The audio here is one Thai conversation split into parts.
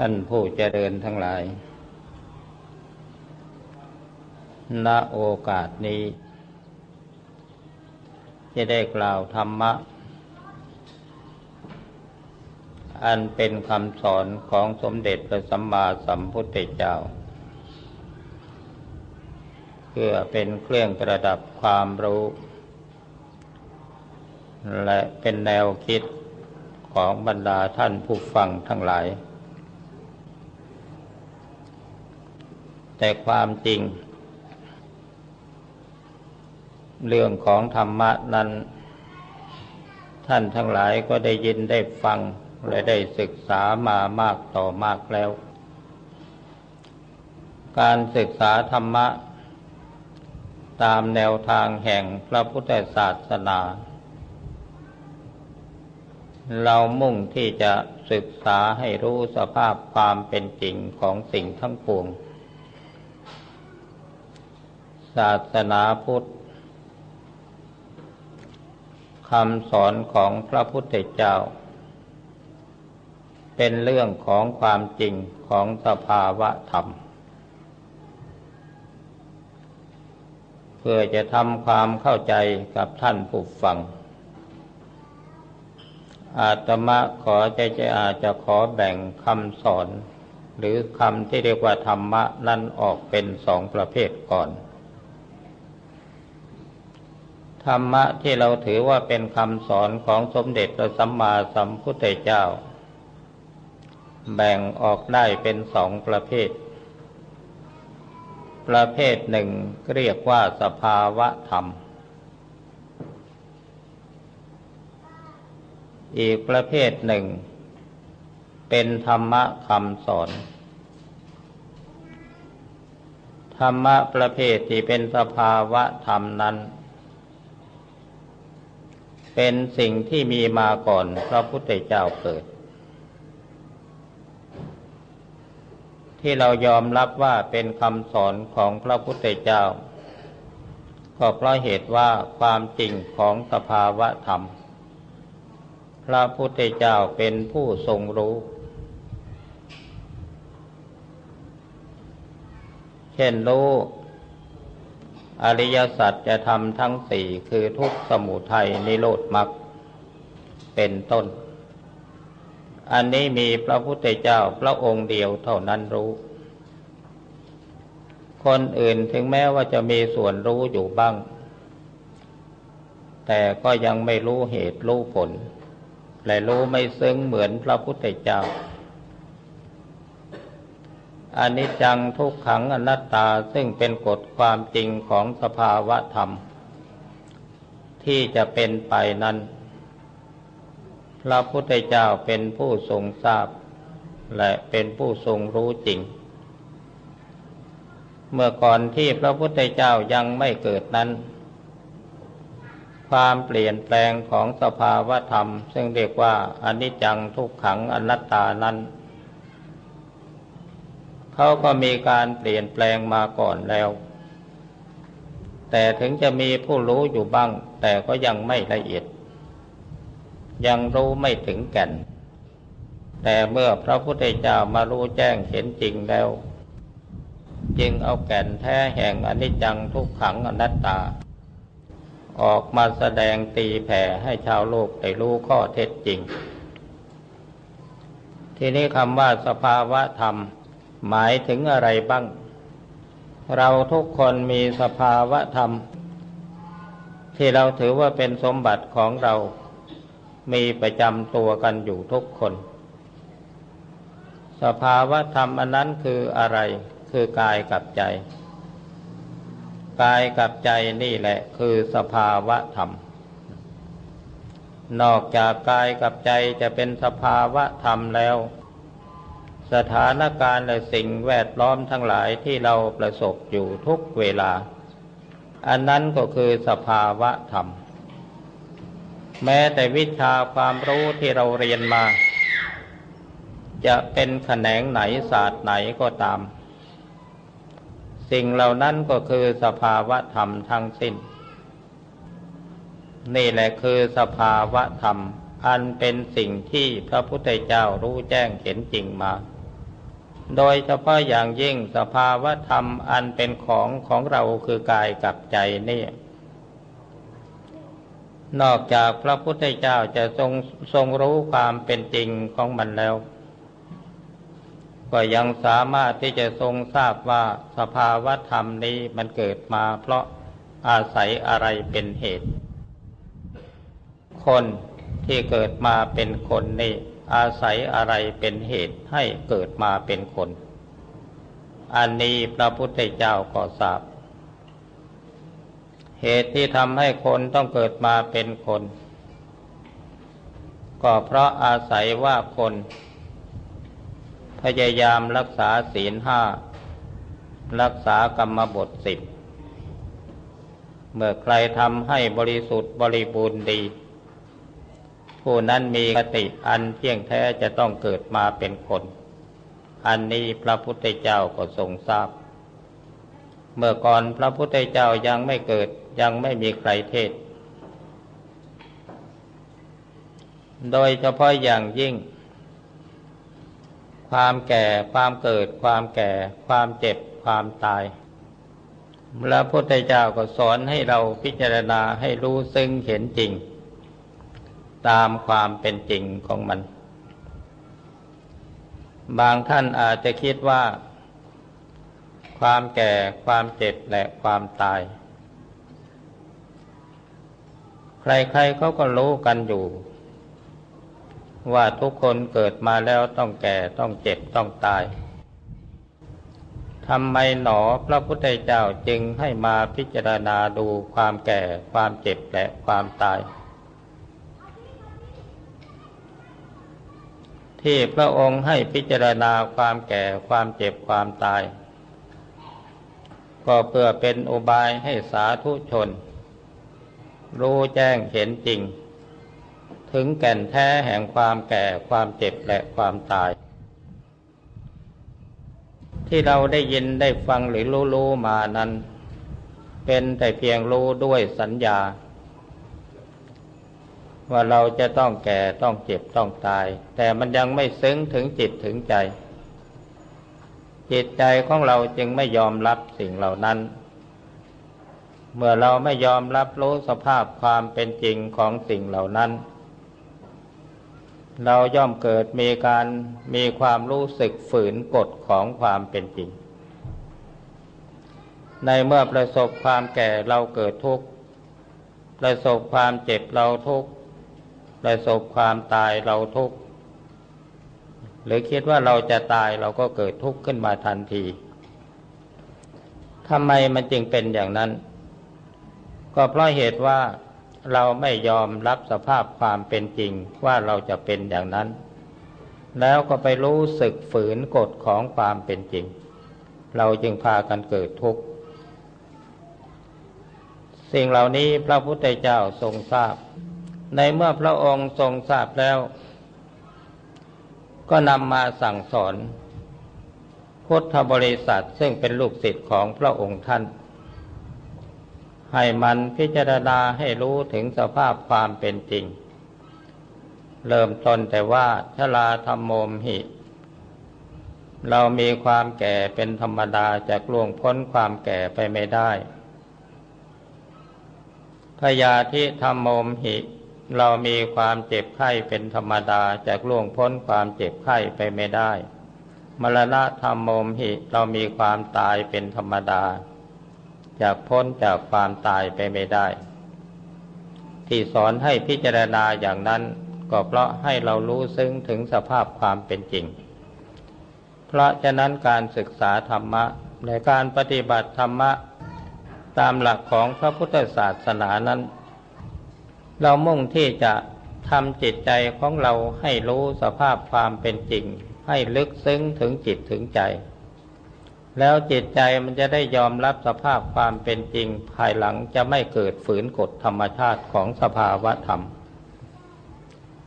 ท่านผู้เจริญทั้งหลาย ณ โอกาสนี้ จะได้กล่าวธรรมะ อันเป็นคำสอนของสมเด็จพระสัมมาสัมพุทธเจ้า เพื่อเป็นเครื่องประดับความรู้ และเป็นแนวคิดของบรรดาท่านผู้ฟังทั้งหลาย แต่ความจริง เรื่องของธรรมะนั้น ท่านทั้งหลายก็ได้ยินได้ฟัง และได้ศึกษามามากต่อมากแล้ว การศึกษาธรรมะ ตามแนวทางแห่งพระพุทธศาสนา เรามุ่งที่จะศึกษาให้รู้สภาพความเป็นจริงของสิ่งทั้งปวง ศาสนาพุทธคำสอนของพระพุทธเจ้า เป็นเรื่องของความจริงของสภาวะธรรม เพื่อจะทำความเข้าใจกับท่านผู้ฟัง อาตมาขอใจจะอาจจะขอแบ่งคำสอน หรือคำที่เรียกว่าธรรมะนั้นออกเป็นสองประเภทก่อน ธรรมะที่เราถือว่าเป็นคำสอนของสมเด็จพระสัมมาสัมพุทธเจ้า แบ่งออกได้เป็นสองประเภท ประเภทหนึ่งเรียกว่าสภาวะธรรม อีกประเภทหนึ่ง เป็นธรรมะคำสอนธรรมะประเภทที่เป็นสภาวะธรรมนั้น เป็นสิ่งที่มีมาก่อนพระพุทธเจ้าเกิด ที่เรายอมรับว่าเป็นคำสอนของพระพุทธเจ้า ก็เพราะเหตุว่าความจริงของสภาวะธรรม พระพุทธเจ้าเป็นผู้ทรงรู้ เช่นรู้ อริยสัจจะทำทั้งสี่คือทุกสมุทัยนิโรธมรรคเป็นต้น อันนี้มีพระพุทธเจ้าพระองค์เดียวเท่านั้นรู้ คนอื่นถึงแม้ว่าจะมีส่วนรู้อยู่บ้าง แต่ก็ยังไม่รู้เหตุรู้ผล และรู้ไม่ซึ้งเหมือนพระพุทธเจ้า อนิจจังทุกขังอนัตตาซึ่งเป็นกฎความจริงของสภาวะธรรม ที่จะเป็นไปนั้น พระพุทธเจ้าเป็นผู้ทรงทราบ และเป็นผู้ทรงรู้จริง เมื่อก่อนที่พระพุทธเจ้ายังไม่เกิดนั้น ความเปลี่ยนแปลงของสภาวะธรรม ซึ่งเรียกว่าอนิจจังทุกขังอนัตตานั้น เขาก็มีการเปลี่ยนแปลงมาก่อนแล้ว แต่ถึงจะมีผู้รู้อยู่บ้าง แต่ก็ยังไม่ละเอียด ยังรู้ไม่ถึงแก่น แต่เมื่อพระพุทธเจ้ามารู้แจ้งเห็นจริงแล้ว จึงเอาแก่นแท้แห่งอนิจจังทุกขังอนัตตา ออกมาแสดงตีแผ่ให้ชาวโลกได้รู้ข้อเท็จจริง ทีนี้คำว่าสภาวะธรรม หมายถึงอะไรบ้าง เราทุกคนมีสภาวะธรรม ที่เราถือว่าเป็นสมบัติของเรา มีประจำตัวกันอยู่ทุกคน สภาวะธรรมอันนั้นคืออะไร คือกายกับใจ กายกับใจนี่แหละคือสภาวะธรรมนอกจากกายกับใจจะเป็นสภาวะธรรมแล้ว สถานการณ์และสิ่งแวดล้อมทั้งหลายที่เราประสบอยู่ทุกเวลา อันนั้นก็คือสภาวะธรรม แม้แต่วิชาความรู้ที่เราเรียนมา จะเป็นแขนงไหนศาสตร์ไหนก็ตาม สิ่งเหล่านั้นก็คือสภาวะธรรมทั้งสิ้น นี่แหละคือสภาวะธรรมอันเป็นสิ่งที่พระพุทธเจ้ารู้แจ้งเห็นจริงมา โดยเฉพาะอย่างยิ่งสภาวะธรรมอันเป็นของของเราคือกายกับใจนี่ นอกจากพระพุทธเจ้าจะทรงทรงรู้ความเป็นจริงของมันแล้ว ก็ยังสามารถที่จะทรงทราบว่าสภาวะธรรมนี้มันเกิดมาเพราะอาศัยอะไรเป็นเหตุ คนที่เกิดมาเป็นคนนี่ อาศัยอะไรเป็นเหตุให้เกิดมาเป็นคน อันนี้พระพุทธเจ้าก็ทราบ เหตุที่ทำให้คนต้องเกิดมาเป็นคน ก็เพราะอาศัยว่าคน พยายามรักษาศีลห้า รักษากรรมบทสิบ เมื่อใครทำให้บริสุทธิ์บริบูรณ์ดี ผู้นั้นมีคติอันเที่ยงแท้จะต้องเกิดมาเป็นคน อันนี้พระพุทธเจ้าก็ทรงทราบ เมื่อก่อนพระพุทธเจ้ายังไม่เกิดยังไม่มีใครเทศ โดยเฉพาะอย่างยิ่ง ความแก่ ความเกิด ความแก่ ความเจ็บ ความตาย พระพุทธเจ้าก็สอนให้เราพิจารณาให้รู้ซึ่งเห็นจริง ตามความเป็นจริงของมัน บางท่านอาจจะคิดว่า ความแก่ความเจ็บและความตาย ใครๆเขาก็รู้กันอยู่ ว่าทุกคนเกิดมาแล้วต้องแก่ต้องเจ็บต้องตายทำไมหนอพระพุทธเจ้าจึงให้มาพิจารณาดูความแก่ความเจ็บและความตาย ที่พระองค์ให้พิจารณาความแก่ความเจ็บความตาย ก็เพื่อเป็นอุบายให้สาธุชน รู้แจ้งเห็นจริง ถึงแก่นแท้แห่งความแก่ความเจ็บและความตาย ที่เราได้ยินได้ฟังหรือรู้ๆมานั้น เป็นแต่เพียงรู้ด้วยสัญญา ว่าเราจะต้องแก่ต้องเจ็บต้องตาย แต่มันยังไม่ซึ้งถึงจิตถึงใจ จิตใจของเราจึงไม่ยอมรับสิ่งเหล่านั้น เมื่อเราไม่ยอมรับรู้สภาพความเป็นจริงของสิ่งเหล่านั้น เราย่อมเกิดมีการมีความรู้สึกฝืนกฎของความเป็นจริง ในเมื่อประสบความแก่เราเกิดทุกข์ประสบความเจ็บเราทุกข์ ประสบความตายเราทุกข์หรือคิดว่าเราจะตายเราก็เกิดทุกข์ขึ้นมาทันทีทำไมมันจึงเป็นอย่างนั้น ก็เพราะเหตุว่าเราไม่ยอมรับสภาพความเป็นจริงว่าเราจะเป็นอย่างนั้น แล้วก็ไปรู้สึกฝืนกฎของความเป็นจริง เราจึงพากันเกิดทุกข์ สิ่งเหล่านี้พระพุทธเจ้าทรงทราบ ในเมื่อพระองค์ทรงทราบแล้ว ก็นำมาสั่งสอน พุทธบริษัทซึ่งเป็นลูกศิษย์ของพระองค์ท่าน ให้มันพิจารณาให้รู้ถึงสภาพความเป็นจริง เริ่มต้นแต่ว่าชลาธรรมโมมหิ เรามีความแก่เป็นธรรมดาจะล่วงพ้นความแก่ไปไม่ได้พยาธิธรรมโมมหิ เรามีความเจ็บไข้เป็นธรรมดาจากล่วงพ้นความเจ็บไข้ไปไม่ได้ มรณะธรรมโมมหิเรามีความตายเป็นธรรมดาจากพ้นจากความตายไปไม่ได้ ที่สอนให้พิจารณาอย่างนั้นก็เพราะให้เรารู้ซึ้งถึงสภาพความเป็นจริง เพราะฉะนั้นการศึกษาธรรมะในการปฏิบัติธรรมะ ตามหลักของพระพุทธศาสนานั้น เรามุ่งที่จะทำจิตใจของเราให้รู้สภาพความเป็นจริง ให้ลึกซึ้งถึงจิตถึงใจ แล้วจิตใจมันจะได้ยอมรับสภาพความเป็นจริง ภายหลังจะไม่เกิดฝืนกฎธรรมชาติของสภาวะธรรม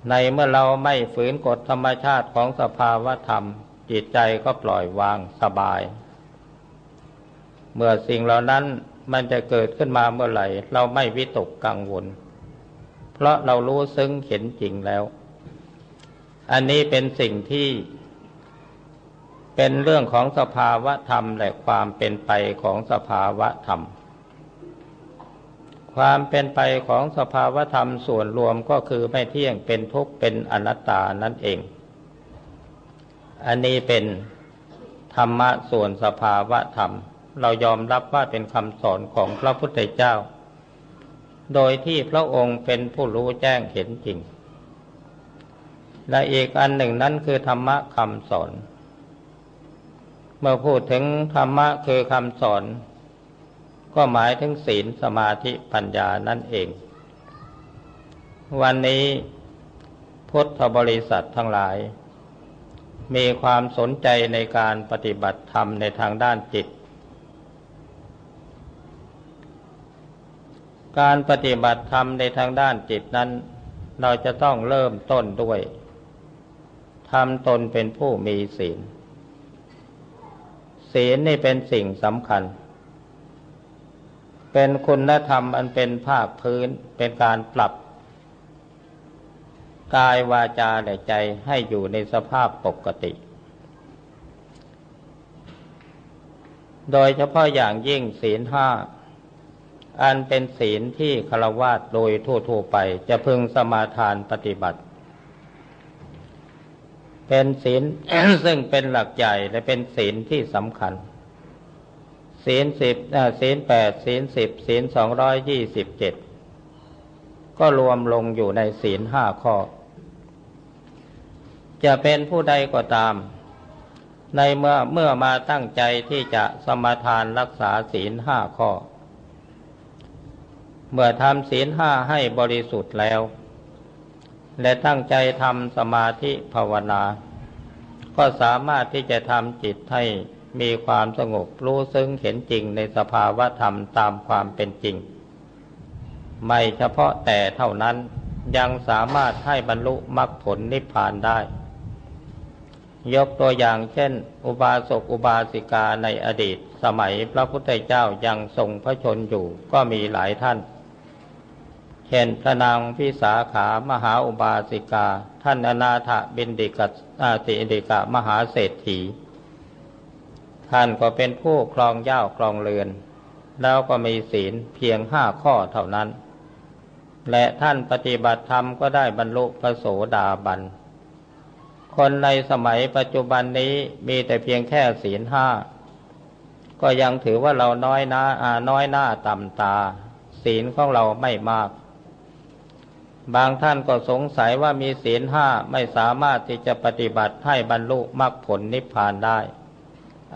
ในเมื่อเราไม่ฝืนกฎธรรมชาติของสภาวะธรรม จิตใจก็ปล่อยวางสบาย เมื่อสิ่งเหล่านั้นมันจะเกิดขึ้นมาเมื่อไหร่ เราไม่วิตกกังวล เพราะเรารู้ซึ้งเห็นจริงแล้ว อันนี้เป็นสิ่งที่ เป็นเรื่องของสภาวะธรรมและความเป็นไปของสภาวะธรรม ความเป็นไปของสภาวะธรรมส่วนรวมก็คือไม่เที่ยงเป็นทุกข์เป็นอนัตตานั่นเอง อันนี้เป็นธรรมะส่วนสภาวะธรรม เรายอมรับว่าเป็นคำสอนของพระพุทธเจ้า โดยที่พระองค์เป็นผู้รู้แจ้งเห็นจริง และอีกอันหนึ่งนั้นคือธรรมะคำสอน เมื่อพูดถึงธรรมะคือคำสอน ก็หมายถึงศีลสมาธิปัญญานั่นเอง วันนี้พุทธบริษัททั้งหลาย มีความสนใจในการปฏิบัติธรรมในทางด้านจิต การปฏิบัติธรรมในทางด้านจิตนั้น เราจะต้องเริ่มต้นด้วยทำตนเป็นผู้มีศีล ศีลนี่เป็นสิ่งสำคัญ เป็นคุณธรรมอันเป็นภาคพื้นเป็นการปรับ กายวาจาและใจให้อยู่ในสภาพปกติ โดยเฉพาะอย่างยิ่งศีลห้า อันเป็นศีลที่คารวาสโดยทั่วๆไปจะพึงสมาทานปฏิบัติ เป็นศีลซึ่งเป็นหลักใหญ่และเป็นศีลที่สำคัญ ศีลสิบศีลแปดศีลสิบศีลสองร้อยยี่สิบเจ็ดก็รวมลงอยู่ในศีลห้าข้อ จะเป็นผู้ใดก็ตาม ในเมื่อเมื่อมาตั้งใจที่จะสมาทานรักษาศีลห้าข้อ เมื่อทำศีลห้าให้บริสุทธิ์แล้ว และตั้งใจทำสมาธิภาวนา ก็สามารถที่จะทำจิตให้มีความสงบรู้ซึ้งเห็นจริงในสภาวะธรรมตามความเป็นจริง ไม่เฉพาะแต่เท่านั้นยังสามารถให้บรรลุมรรคผลนิพพานได้ ยกตัวอย่างเช่น อุบาสกอุบาสิกาในอดีต สมัยพระพุทธเจ้ายังทรงพระชนอยู่ก็มีหลายท่าน เช่นพระนางพิสาขามหาอุบาสิกา ท่านอนาถบินดิกาติเดกะมหาเศรษฐี ท่านก็เป็นผู้ครองเย้าครองเรือน แล้วก็มีศีลเพียงห้าข้อเท่านั้น และท่านปฏิบัติธรรมก็ได้บรรลุพระโสดาบัน คนในสมัยปัจจุบันนี้มีแต่เพียงแค่ศีลห้าก็ยังถือว่าเราน้อยหน้าน้อยหน้าต่ำตา ศีลของเราไม่มาก บางท่านก็สงสัยว่ามีศีลห้าไม่สามารถที่จะปฏิบัติให้บรรลุมรรคผลนิพพานได้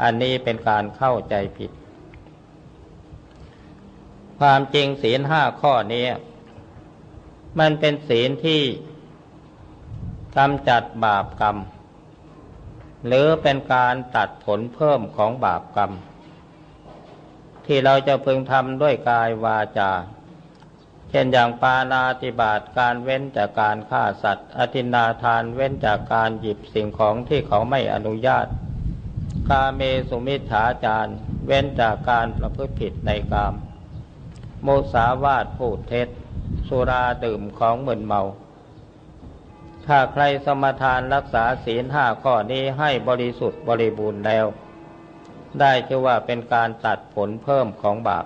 อันนี้เป็นการเข้าใจผิด ความจริงศีลห้าข้อนี้ มันเป็นศีลที่กำจัดบาปกรรม หรือเป็นการตัดผลเพิ่มของบาปกรรม ที่เราจะพึงทำด้วยกายวาจา ช่นอย่างปานาติบาตการเว้นจากการฆ่าสัตว์ อธินาทานเว้นจากการหยิบสิ่งของที่เขาไม่อนุญาต กาเมสุมิถาจารเว้นจากการประพฤติผิดในกาม โมสาวาทพูดเท็จ สุราดื่มของมึนเมา ถ้าใครสมทานรักษาศีลห้าข้อนี้ให้บริสุทธิ์บริบูรณ์แล้ว ได้ชื่อว่าเป็นการตัดผลเพิ่มของบาป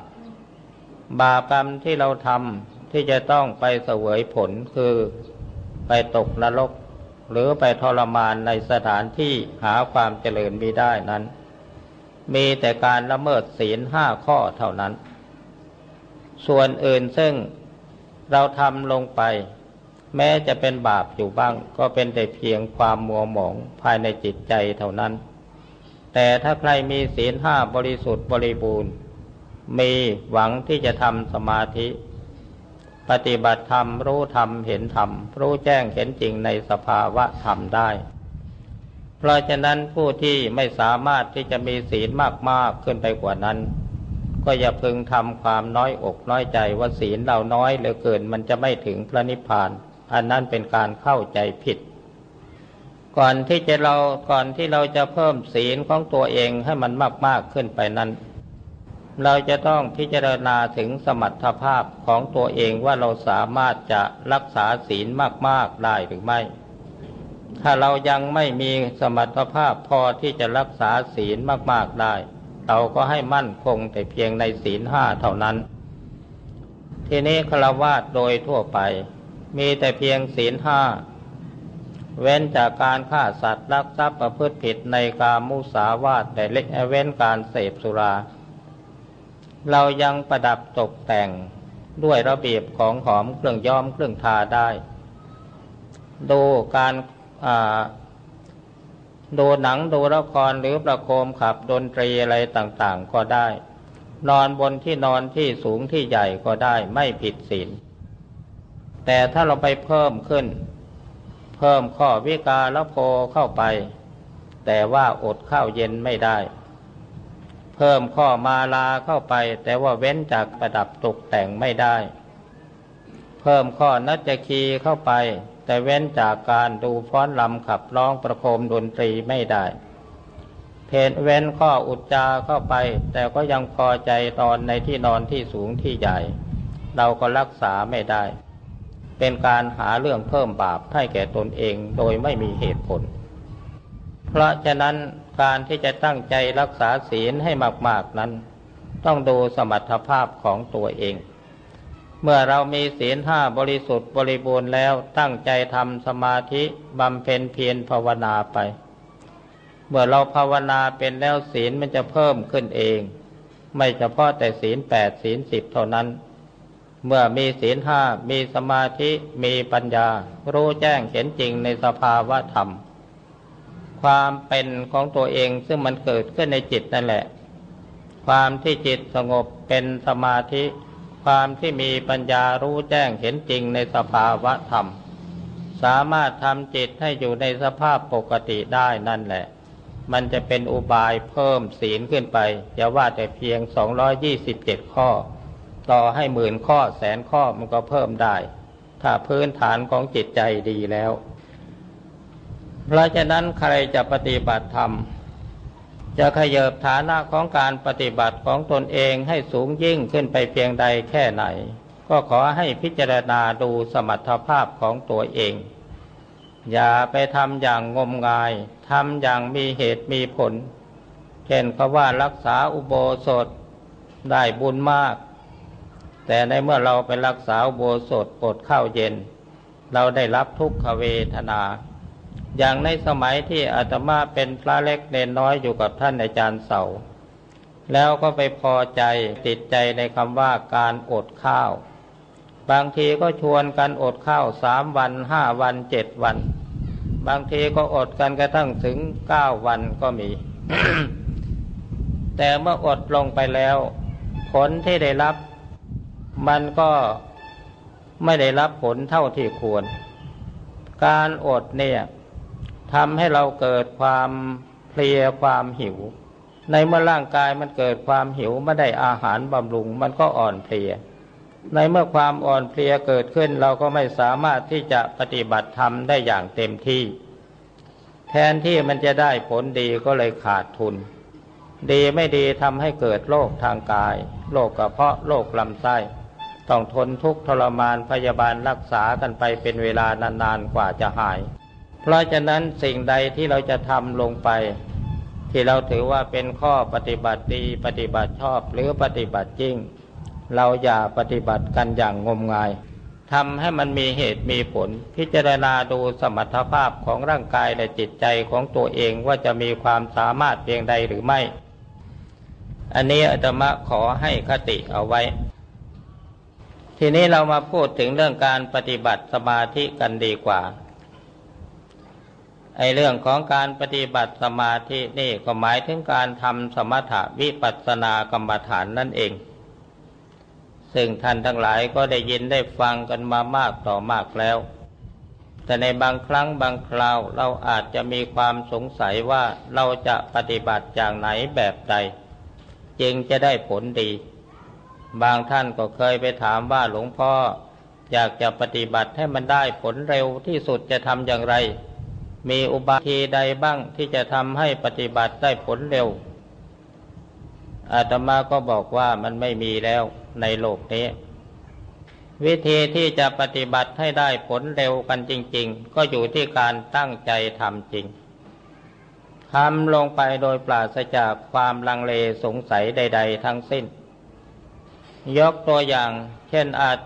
บาปกรรมที่เราทำ ที่จะต้องไปเสวยผลคือไปตกนรก หรือไปทรมานในสถานที่หาความเจริญมีได้นั้น มีแต่การละเมิดศีลห้าข้อเท่านั้น ส่วนอื่นซึ่งเราทำลงไป แม้จะเป็นบาปอยู่บ้าง ก็เป็นแต่เพียงความมัวหมองภายในจิตใจเท่านั้น แต่ถ้าใครมีศีลห้าบริสุทธิ์บริบูรณ์ มีหวังที่จะทำสมาธิ ปฏิบัติธรรมรู้ธรรมเห็นธรรมรู้แจ้งเห็นจริงในสภาวะธรรมได้ เพราะฉะนั้นผู้ที่ไม่สามารถที่จะมีศีลมากๆขึ้นไปกว่านั้น ก็อย่าพึงทำความน้อยอกน้อยใจว่าศีลเราน้อยเหลือเกินมันจะไม่ถึงพระนิพพาน อันนั้นเป็นการเข้าใจผิด ก่อนที่จะเราก่อนที่เราจะเพิ่มศีลของตัวเองให้มันมากๆขึ้นไปนั้น เราจะต้องพิจารณาถึงสมรรถภาพของตัวเองว่าเราสามารถจะรักษาศีลมาก ๆ ได้หรือไม่ ถ้าเรายังไม่มีสมรรถภาพพอที่จะรักษาศีลมาก ๆ ได้ เราก็ให้มั่นคงแต่เพียงในศีลห้าเท่านั้น ทีนี้ฆราวาสโดยทั่วไป มีแต่เพียงศีลห้าเว้นจากการฆ่าสัตว์รักทรัพย์ประพฤติผิดในการมุสาวาทแต่เล็กเว้นการเสพสุรา เรายังประดับตกแต่งด้วยระเบียบของหอมเครื่องย้อมเครื่องทาได้ดูการดูหนังดูละครหรือประโคมขับดนตรีอะไรต่างๆ ก็ได้ นอนบนที่นอนที่สูงที่ใหญ่ก็ได้ไม่ผิดศีลแต่ถ้าเราไปเพิ่มขึ้น เพิ่มข้อวิกาละโพเข้าไป แต่ว่าอดข้าวเย็นไม่ได้ เพิ่มข้อมาลาเข้าไป แต่ว่าเว้นจากประดับตกแต่งไม่ได้ เพิ่มข้อนัจคีเข้าไป แต่เว้นจากการดูฟ้อนลำขับร้องประโคมดนตรีไม่ได้ เพนเว้นข้ออุจจาเข้าไป แต่ก็ยังพอใจนอนในที่นอนที่สูงที่ใหญ่ เราก็รักษาไม่ได้ เป็นการหาเรื่องเพิ่มบาปให้แก่ตนเองโดยไม่มีเหตุผล เพราะฉะนั้นการที่จะตั้งใจรักษาศีลให้มาก ๆนั้น ต้องดูสมรรถภาพของตัวเอง เมื่อเรามีศีลห้าบริสุทธิ์บริบูรณ์แล้วตั้งใจทำสมาธิบำเพ็ญเพียรภาวนาไป เมื่อเราภาวนาเป็นแล้วศีลมันจะเพิ่มขึ้นเอง ไม่เฉพาะแต่ศีลแปดศีลสิบเท่านั้น เมื่อมีศีลห้ามีสมาธิมีปัญญา รู้แจ้งเห็นจริงในสภาวะธรรม ความเป็นของตัวเองซึ่งมันเกิดขึ้นในจิตนั่นแหละ ความที่จิตสงบเป็นสมาธิ ความที่มีปัญญารู้แจ้งเห็นจริงในสภาวะธรรม สามารถทำจิตให้อยู่ในสภาพปกติได้นั่นแหละ มันจะเป็นอุบายเพิ่มศีลขึ้นไปอย่าว่าแต่เพียง 227 ข้อ ต่อให้หมื่นข้อแสนข้อมันก็เพิ่มได้ ถ้าพื้นฐานของจิตใจดีแล้ว เพราะฉะนั้นใครจะปฏิบัติธรรม จะขยบฐานะของการปฏิบัติของตนเองให้สูงยิ่งขึ้นไปเพียงใดแค่ไหน ก็ขอให้พิจารณาดูสมรรถภาพของตัวเอง อย่าไปทำอย่างงมงายทำอย่างมีเหตุมีผล เช่นเขาว่ารักษาอุโบสถได้บุญมาก แต่ในเมื่อเราไปรักษาอุโบสถอดข้าวเย็น เราได้รับทุกขเวทนา อย่างในสมัยที่อาตมาเป็นพระเล็กเนนน้อยอยู่กับท่านอาจารย์เสา แล้วก็ไปพอใจติดใจในคำว่าการอดข้าว บางทีก็ชวนกันอดข้าวสามวันห้าวันเจ็ดวัน บางทีก็อดกันกระทั่งถึงเก้าวันก็มี แต่เมื่ออดลงไปแล้ว ผลที่ได้รับ มันก็ไม่ได้รับผลเท่าที่ควร การอดเนี่ย ทำให้เราเกิดความเพลียความหิว ในเมื่อร่างกายมันเกิดความหิวไม่ได้อาหารบำรุง มันก็อ่อนเพลีย ในเมื่อความอ่อนเพลียเกิดขึ้นเราก็ไม่สามารถที่จะปฏิบัติธรรมได้อย่างเต็มที่ แทนที่มันจะได้ผลดีก็เลยขาดทุน ดีไม่ดีทำให้เกิดโรคทางกายโรคกระเพาะโรคลำไส้ต้องทนทุกข์ทรมานพยาบาลรักษากันไปเป็นเวลานานๆกว่าจะหาย เพราะฉะนั้นสิ่งใดที่เราจะทำลงไป ที่เราถือว่าเป็นข้อปฏิบัติดีปฏิบัติชอบหรือปฏิบัติจริง เราอย่าปฏิบัติกันอย่างงมงายทำให้มันมีเหตุมีผล พิจารณาดูสมรรถภาพของร่างกายและจิตใจของตัวเองว่าจะมีความสามารถเพียงใดหรือไม่ อันนี้อาตมาขอให้คติเอาไว้ ทีนี้เรามาพูดถึงเรื่องการปฏิบัติสมาธิกันดีกว่า ไอเรื่องของการปฏิบัติสมาธินี่ก็หมายถึงการทำสมถะวิปัสสนากรรมฐานนั่นเอง ซึ่งท่านทั้งหลายก็ได้ยินได้ฟังกันมามากต่อมากแล้ว แต่ในบางครั้งบางคราวเราอาจจะมีความสงสัยว่าเราจะปฏิบัติอย่างไหนแบบใด จึงจะได้ผลดี บางท่านก็เคยไปถามว่าหลวงพ่ออยากจะปฏิบัติให้มันได้ผลเร็วที่สุดจะทำอย่างไร มีอุบายทีใดบ้างที่จะทำให้ปฏิบัติได้ผลเร็ว อาตมาก็บอกว่ามันไม่มีแล้วในโลกนี้ วิธีที่จะปฏิบัติให้ได้ผลเร็วกันจริง ๆ ก็อยู่ที่การตั้งใจทำจริงทำลงไปโดยปราศจากความลังเลสงสัยใด ๆ ทั้งสิ้น ยกตัวอย่าง เช่นอาจ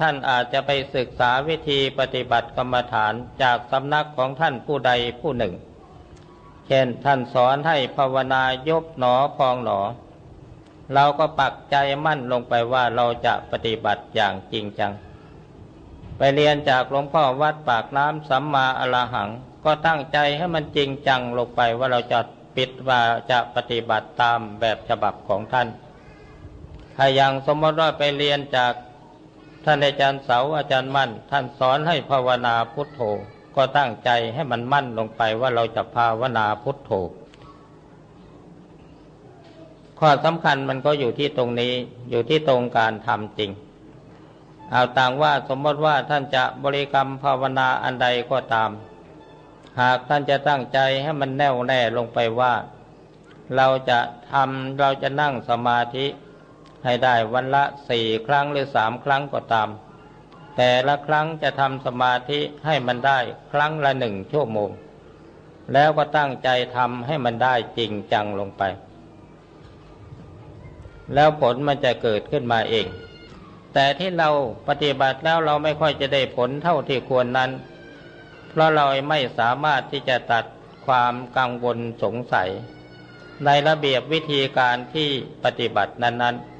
ท่านอาจจะไปศึกษาวิธีปฏิบัติกรรมฐานจากสำนักของท่านผู้ใดผู้หนึ่ง เช่นท่านสอนให้ภาวนายบหนอพองหนอ เราก็ปักใจมั่นลงไปว่าเราจะปฏิบัติอย่างจริงจัง ไปเรียนจากหลวงพ่อวัดปากน้ำสัมมาอรหัง ก็ตั้งใจให้มันจริงจังลงไปว่าเราจะปิดว่าจะปฏิบัติตามแบบฉบับของท่าน ถ้าอย่างสมมติว่าไปเรียนจากท่านอาจารย์เสาอาจารย์มั่น ท่านสอนให้ภาวนาพุทโธก็ตั้งใจให้มันมั่นลงไปว่าเราจะภาวนาพุทโธข้อสำคัญมันก็อยู่ที่ตรงนี้อยู่ที่ตรงการทำจริง เอาต่างว่าสมมติว่าท่านจะบริกรรมภาวนาอันใดก็ตาม หากท่านจะตั้งใจให้มันแน่วแน่ลงไปว่า เราจะทำเราจะนั่งสมาธิ ให้ได้วันละสี่ครั้งหรือสามครั้งก็ตาม แต่ละครั้งจะทำสมาธิให้มันได้ครั้งละหนึ่งชั่วโมง แล้วก็ตั้งใจทำให้มันได้จริงจังลงไป แล้วผลมันจะเกิดขึ้นมาเอง แต่ที่เราปฏิบัติแล้วเราไม่ค่อยจะได้ผลเท่าที่ควรนั้น เพราะเราไม่สามารถที่จะตัดความกังวลสงสัย ในระเบียบวิธีการที่ปฏิบัตินั้น ๆ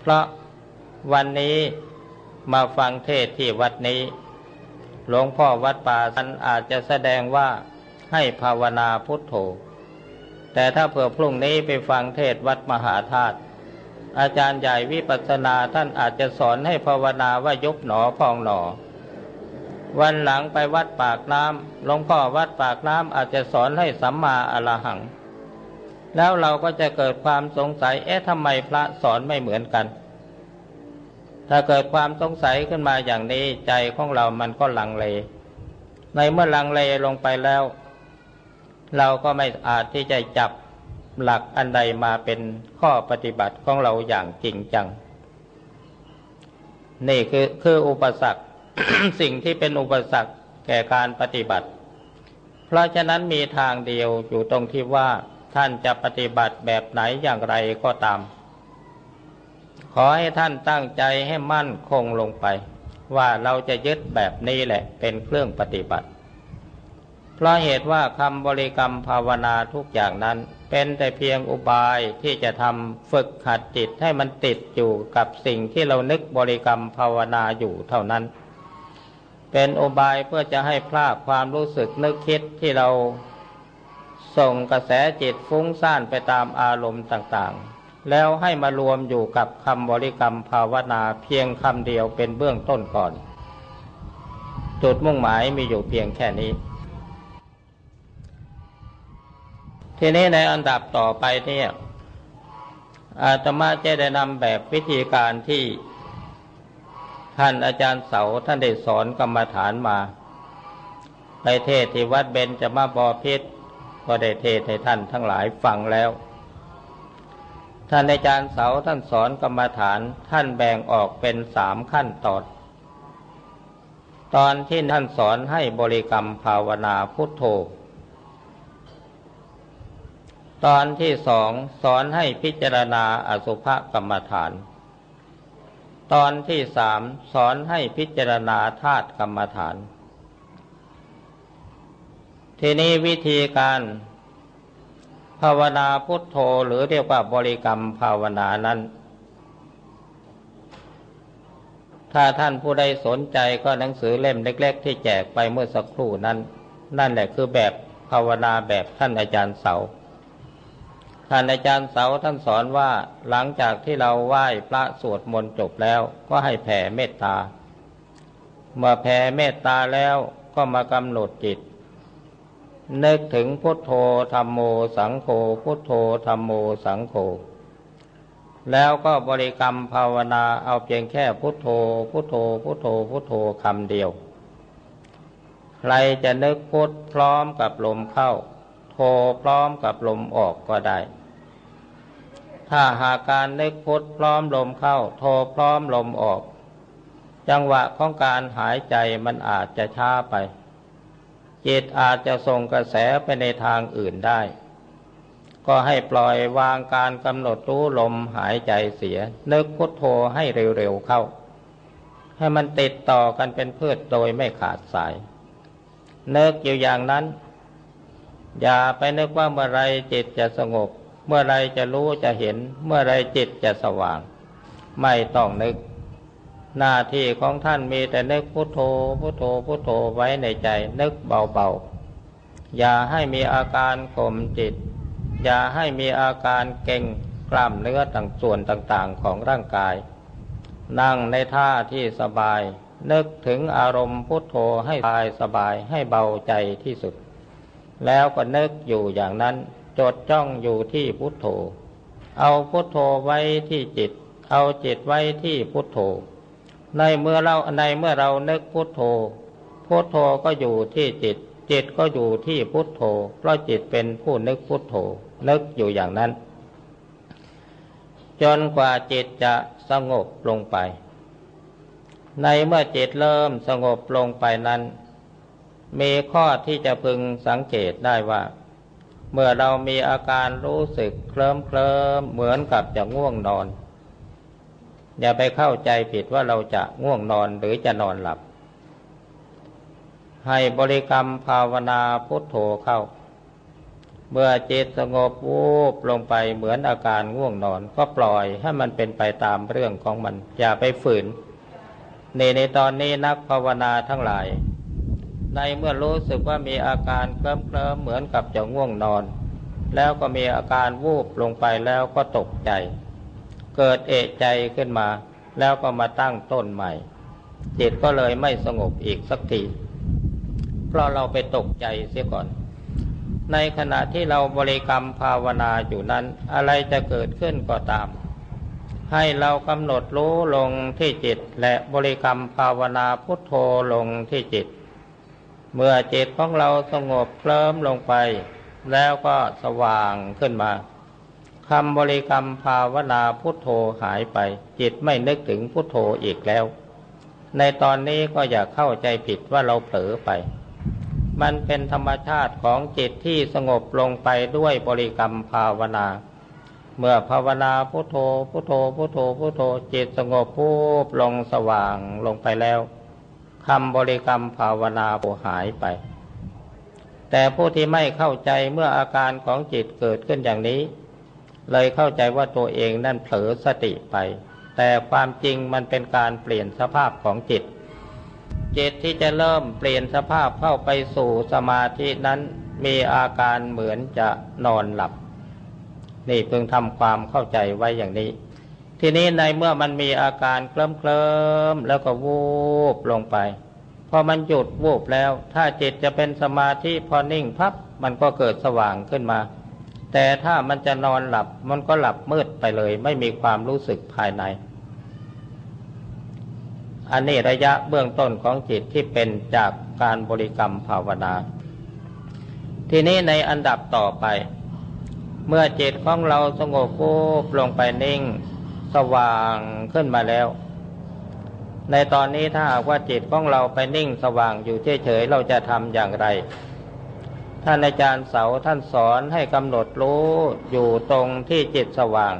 เพราะวันนี้มาฟังเทศที่วัดนี้ หลวงพ่อวัดป่าท่านอาจจะแสดงว่าให้ภาวนาพุทโธ แต่ถ้าเผื่อพรุ่งนี้ไปฟังเทศวัดมหาธาตุอาจารย์ใหญ่วิปัสสนาท่านอาจจะสอนให้ภาวนาว่ายกหนอพองหนอ วันหลังไปวัดปากน้ำหลวงพ่อวัดปากน้ำอาจจะสอนให้สัมมาอรหัง แล้วเราก็จะเกิดความสงสัย เอ๊ะทำไมพระสอนไม่เหมือนกัน ถ้าเกิดความสงสัยขึ้นมาอย่างนี้ใจของเรามันก็ลังเล ในเมื่อลังเลลงไปแล้ว เราก็ไม่อาจที่จะจับหลักอันใดมาเป็นข้อปฏิบัติของเราอย่างจริงจัง นี่คือคืออุปสรรคสิ่งที่เป็นอุปสรรคแก่การปฏิบัติ เพราะฉะนั้นมีทางเดียวอยู่ตรงที่ว่า ท่านจะปฏิบัติแบบไหนอย่างไรก็ตาม ขอให้ท่านตั้งใจให้มั่นคงลงไป ว่าเราจะยึดแบบนี้แหละเป็นเครื่องปฏิบัติ เพราะเหตุว่าคำบริกรรมภาวนาทุกอย่างนั้นเป็นแต่เพียงอุบายที่จะทำฝึกหัดจิตให้มันติดอยู่กับสิ่งที่เรานึกบริกรรมภาวนาอยู่เท่านั้น เป็นอบายเพื่อจะให้พลากความรู้สึกนึกคิดที่เรา ส่งกระแสจิตฟุ้งซ่านไปตามอารมณ์ต่างๆ แล้วให้มารวมอยู่กับคำบริกรรมภาวนาเพียงคำเดียวเป็นเบื้องต้นก่อน จุดมุ่งหมายมีอยู่เพียงแค่นี้ ทีนี้ในอันดับต่อไปเนี่ยอาตมาจะได้นำแบบวิธีการที่ท่านอาจารย์เสาท่านได้สอนกรรมฐานมา ไปเทศที่วัดเบญจะมาบอพิษ ก็ได้เทศให้ท่านทั้งหลายฟังแล้ว ท่านอาจารย์เสาท่านสอนกรรมฐานท่านแบ่งออกเป็นสามขั้นตอน ตอนที่ท่านสอนให้บริกรรมภาวนาพุทโธ ตอนที่สองสอนให้พิจารณาอสุภกรรมฐาน ตอนที่สามสอนให้พิจารณาธาตุกรรมฐาน ทีนี้วิธีการภาวนาพุทโธหรือเรียกว่าบริกรรมภาวนานั้น ถ้าท่านผู้ใดสนใจก็หนังสือเล่มเล็ก ๆ ที่แจกไปเมื่อสักครู่นั้น นั่นแหละคือแบบภาวนาแบบท่านอาจารย์เสา ท่านอาจารย์เสาท่านสอนว่าหลังจากที่เราไหว้พระสวดมนต์จบแล้วก็ให้แผ่เมตตา เมื่อแผ่เมตตาแล้วก็มากำหนดจิต นึกถึงพุทโธธรรมโมสังโฆพุทโธธรรมโมสังโฆแล้วก็บริกรรมภาวนาเอาเพียงแค่พุทโธพุทโธพุทโธพุทโธคำเดียว ใครจะนึกพุทพร้อมกับลมเข้า โธพร้อมกับลมออกก็ได้ ถ้าหากการนึกพุทพร้อมลมเข้าโทพร้อมลมออก จังหวะของการหายใจมันอาจจะช้าไป จิตอาจจะส่งกระแสไปในทางอื่นได้ ก็ให้ปล่อยวางการกำหนดรู้ลมหายใจเสีย นึกพุทโธให้เร็วๆเข้า ให้มันติดต่อกันเป็นพืชโดยไม่ขาดสาย นึกอยู่อย่างนั้น อย่าไปนึกว่าเมื่อไรจิตจะสงบ เมื่อไรจะรู้จะเห็น เมื่อไรจิตจะสว่าง ไม่ต้องนึก หน้าที่ของท่านมีแต่นึกพุโทโธพุโทโธพุโทโธไว้ในใจ นึกเบาๆ อย่าให้มีอาการข่มจิต อย่าให้มีอาการเก่งกล้ามเนื้อต่างส่วนต่างๆของร่างกาย นั่งในท่าที่สบาย นึกถึงอารมณ์พุทโธให้สบายสบายให้เบาใจที่สุด แล้วก็นึกอยู่อย่างนั้น จดจ้องอยู่ที่พุทโธ เอาพุทโธไว้ที่จิต เอาจิตไว้ที่พุทโธ ในเมื่อเราในเมื่อเรานึกพุทโธ พุทโธก็อยู่ที่จิต จิตก็อยู่ที่พุทโธ เพราะจิตเป็นผู้นึกพุทโธ นึกอยู่อย่างนั้น จนกว่าจิตจะสงบลงไป ในเมื่อจิตเริ่มสงบลงไปนั้น มีข้อที่จะพึงสังเกตได้ว่า เมื่อเรามีอาการรู้สึกเคลิ้มเคลิมเหมือนกับจะง่วงนอน อย่าไปเข้าใจผิดว่าเราจะง่วงนอนหรือจะนอนหลับ ให้บริกรรมภาวนาพุทโธเข้า เมื่อจิตสงบวูบลงไปเหมือนอาการง่วงนอน ก็ปล่อยให้มันเป็นไปตามเรื่องของมัน อย่าไปฝืน ในในตอนนี้นักภาวนาทั้งหลาย ในเมื่อรู้สึกว่ามีอาการเคลิ้มเคลิมเหมือนกับจะง่วงนอน แล้วก็มีอาการวูบลงไปแล้วก็ตกใจ เกิดเอะใจขึ้นมา แล้วก็มาตั้งต้นใหม่ จิตก็เลยไม่สงบอีกสักที เพราะเราไปตกใจเสียก่อน ในขณะที่เราบริกรรมภาวนาอยู่นั้น อะไรจะเกิดขึ้นก็ตาม ให้เรากำหนดรู้ลงที่จิต และบริกรรมภาวนาพุทโธลงที่จิต เมื่อจิตของเราสงบเคลิ้มลงไป แล้วก็สว่างขึ้นมา คำบริกรรมภาวนาพุทโธหายไป จิตไม่นึกถึงพุทโธอีกแล้ว ในตอนนี้ก็อย่าเข้าใจผิดว่าเราเผลอไป มันเป็นธรรมชาติของจิตที่สงบลงไปด้วยบริกรรมภาวนา เมื่อภาวนาพุทโธพุทโธพุทโธพุทโธจิตสงบพูบลงสว่างลงไปแล้วคำบริกรรมภาวนาโหายไป แต่ผู้ที่ไม่เข้าใจเมื่ออาการของจิตเกิดขึ้นอย่างนี้ เลยเข้าใจว่าตัวเองนั่นเผลอสติไป แต่ความจริงมันเป็นการเปลี่ยนสภาพของจิต จิตที่จะเริ่มเปลี่ยนสภาพเข้าไปสู่สมาธินั้นมีอาการเหมือนจะนอนหลับ นี่เพิ่งทำความเข้าใจไว้อย่างนี้ ทีนี้ในเมื่อมันมีอาการเคลิ้มเคลิมแล้วก็วูบลงไป พอมันหยุดวูบแล้ว ถ้าจิตจะเป็นสมาธิพอนิ่งพับมันก็เกิดสว่างขึ้นมา แต่ถ้ามันจะนอนหลับมันก็หลับมืดไปเลย ไม่มีความรู้สึกภายใน อันนี้ระยะเบื้องต้นของจิตที่เป็นจากการบริกรรมภาวนา ทีนี้ในอันดับต่อไป เมื่อจิตของเราสงบปุ๊บลงไปนิ่งสว่างขึ้นมาแล้ว ในตอนนี้ถ้าหากว่าจิตของเราไปนิ่งสว่างอยู่เฉยๆเราจะทำอย่างไร ท่านอาจารย์เสาท่านสอนให้กำหนดรู้อยู่ตรงที่จิตสว่าง